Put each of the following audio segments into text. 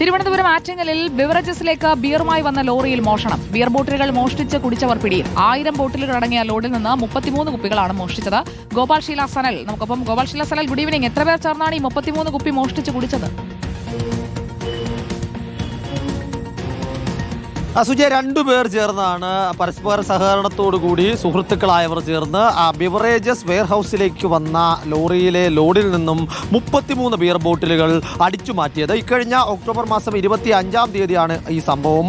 തിരുവനന്തപുരം ആറ്റിങ്ങലിൽ ബിവറേജസിലേക്ക് ബിയറുമായി വന്ന ലോറിയിൽ മോഷണം. ബിയർ ബോട്ടിലുകൾ മോഷ്ടിച്ച് കുടിച്ചവർ പിടിയിൽ. ആയിരം ബോട്ടിലുകൾ അടങ്ങിയ ലോഡിൽ നിന്ന് മുപ്പത്തിമൂന്ന് കുപ്പികളാണ് മോഷ്ടിച്ചത്. ഗോപാൽ ശീല സനൽ നമുക്കൊപ്പം ഗോപാൽ ശീല സനൽ ഗുഡ് ഈവനിങ് എത്ര പേർ ചേർന്നാണ് ഈ മുപ്പത്തിമൂന്ന് കുപ്പി മോഷ്ടിച്ച് കുടിച്ചത്? അസുജയ രണ്ടുപേർ ചേർന്നാണ് പരസ്പര സഹകരണത്തോടു കൂടി സുഹൃത്തുക്കളായവർ ചേർന്ന് ആ ബിവറേജസ് വെയർഹൌസിലേക്ക് വന്ന ലോറിയിലെ ലോഡിൽ നിന്നും മുപ്പത്തിമൂന്ന് ബിയർ ബോട്ടിലുകൾ അടിച്ചു മാറ്റിയത്. ഇക്കഴിഞ്ഞ ഒക്ടോബർ മാസം ഇരുപത്തി അഞ്ചാം തീയതിയാണ് ഈ സംഭവം.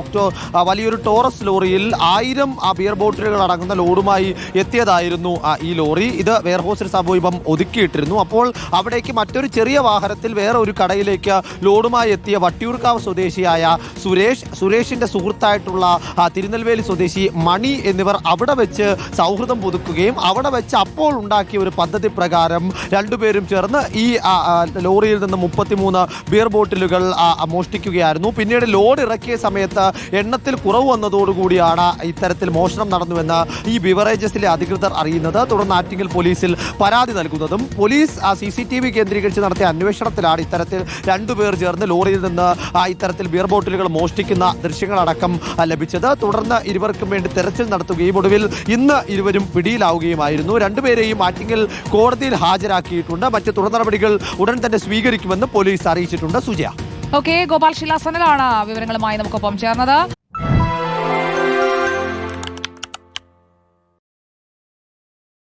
ഒക്ടോ വലിയൊരു ടോറസ് ലോറിയിൽ ആയിരം ആ ബിയർ ബോട്ടിലുകൾ അടങ്ങുന്ന ലോഡുമായി എത്തിയതായിരുന്നു ഈ ലോറി. ഇത് വെയർഹൌസിന് സമീപം ഒതുക്കിയിട്ടിരുന്നു. അപ്പോൾ അവിടേക്ക് മറ്റൊരു ചെറിയ വാഹനത്തിൽ വേറെ ഒരു കടയിലേക്ക് ലോഡുമായി എത്തിയ വട്ടിയൂർക്കാവ് സ്വദേശിയായ സുരേഷ് സുരേഷ് സുരേഷിന്റെ സുഹൃത്തായിട്ടുള്ള തിരുനെൽവേലി സ്വദേശി മണി എന്നിവർ അവിടെ വെച്ച് സൗഹൃദം പുതുക്കുകയും അവിടെ വെച്ച് അപ്പോൾ ഉണ്ടാക്കിയ ഒരു പദ്ധതി പ്രകാരം രണ്ടുപേരും ചേർന്ന് ഈ ലോറിയിൽ നിന്ന് മുപ്പത്തിമൂന്ന് ബിയർ ബോട്ടിലുകൾ മോഷ്ടിക്കുകയായിരുന്നു. പിന്നീട് ലോഡ് ഇറക്കിയ സമയത്ത് എണ്ണത്തിൽ കുറവ് വന്നതോടുകൂടിയാണ് ഇത്തരത്തിൽ മോഷണം നടന്നുവെന്ന് ഈ ബിവറേജസിലെ അധികൃതർ അറിയുന്നത്. തുടർന്ന് ആറ്റിങ്ങൽ പോലീസിൽ പരാതി നൽകുന്നതും police C C T V കേന്ദ്രീകരിച്ച് നടത്തിയ അന്വേഷണത്തിലാണ് ഇത്തരത്തിൽ രണ്ടുപേർ ചേർന്ന് ലോറിയിൽ നിന്ന് ഇത്തരത്തിൽ ബിയർ ബോട്ടിലുകൾ മോഷ്ടിക്കുന്ന ദൃശ്യങ്ങളടക്കം ആ, ലഭിച്ചത്. തുടർന്ന് ഇരുവർക്കും വേണ്ടി തെരച്ചിൽ നടത്തുകയും ഒടുവിൽ ഇന്ന് ഇരുവരും പിടിയിലാവുകയുമായിരുന്നു. രണ്ടുപേരെയും ആറ്റിങ്ങൽ കോടതിയിൽ ഹാജരാക്കിയിട്ടുണ്ട്. മറ്റ് തുടർ നടപടികൾ ഉടൻ തന്നെ സ്വീകരിക്കുമെന്ന് പോലീസ് അറിയിച്ചിട്ടുണ്ട്. സുജയ. ഓക്കെ ഗോപാൽ ശിലാസനലാണ് വിവരങ്ങളുമായി നമുക്കൊപ്പം ചേർന്നത്.